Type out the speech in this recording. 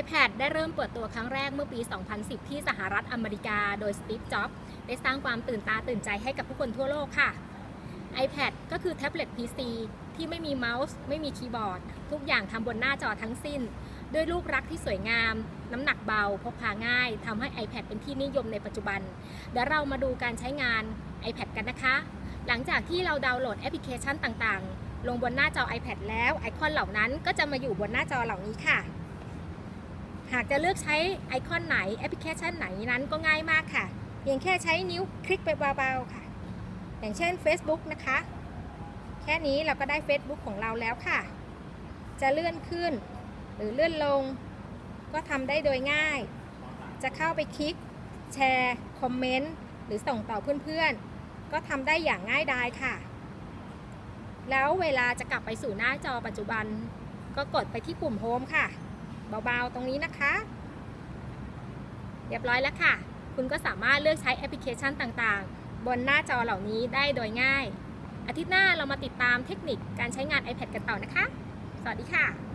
iPad ได้เริ่มเปิดตัวครั้งแรกเมื่อปี 2010 ที่สหรัฐอเมริกา โดยสตีฟ จ็อบส์ได้สร้างความตื่นตาตื่นใจให้กับผู้คนทั่วโลกค่ะ iPad ก็คือแท็บเล็ต PC ที่ไม่มีเมาส์ ไม่มีคีย์บอร์ด ทุกอย่างทำบนหน้าจอทั้งสิ้น ด้วยรูปลักษณ์ที่สวยงาม น้ำหนักเบา พกพาง่ายทำให้ iPad เป็นที่นิยมในปัจจุบัน เดี๋ยวเรามาดูการใช้งาน iPad กันนะคะ หลังจากที่เราดาวน์โหลดแอปพลิเคชันต่างๆ ลงบนหน้าจอ iPad แล้วไอคอนเหล่านั้นก็จะมาอยู่บนหน้าจอเหล่านี้ค่ะ หากจะเลือกใช้ไอคอนไหนแอปพลิเคชันไหนนั้นก็ง่ายมากค่ะ เพียงแค่ใช้นิ้วคลิกไปเบาๆค่ะ อย่างเช่น Facebook นะคะ แค่นี้เราก็ได้ Facebook ของเราแล้วค่ะ จะเลื่อนขึ้น หรือเลื่อนลง ก็ทำได้โดยง่าย จะเข้าไปคลิก แชร์ คอมเมนต์ หรือส่งต่อเพื่อนๆ ก็ทำได้อย่างง่ายดายค่ะ แล้วเวลาจะกลับไปสู่หน้าจอปัจจุบัน ก็กดไปที่ปุ่มโฮมค่ะ เบาๆ ตรงนี้นะคะ เรียบร้อยแล้วค่ะ คุณก็สามารถเลือกใช้แอปพลิเคชันต่างๆ บนหน้าจอเหล่านี้ได้โดยง่าย อาทิตย์หน้าเรามาติดตามเทคนิคการใช้งาน iPad กันต่อนะคะ สวัสดีค่ะ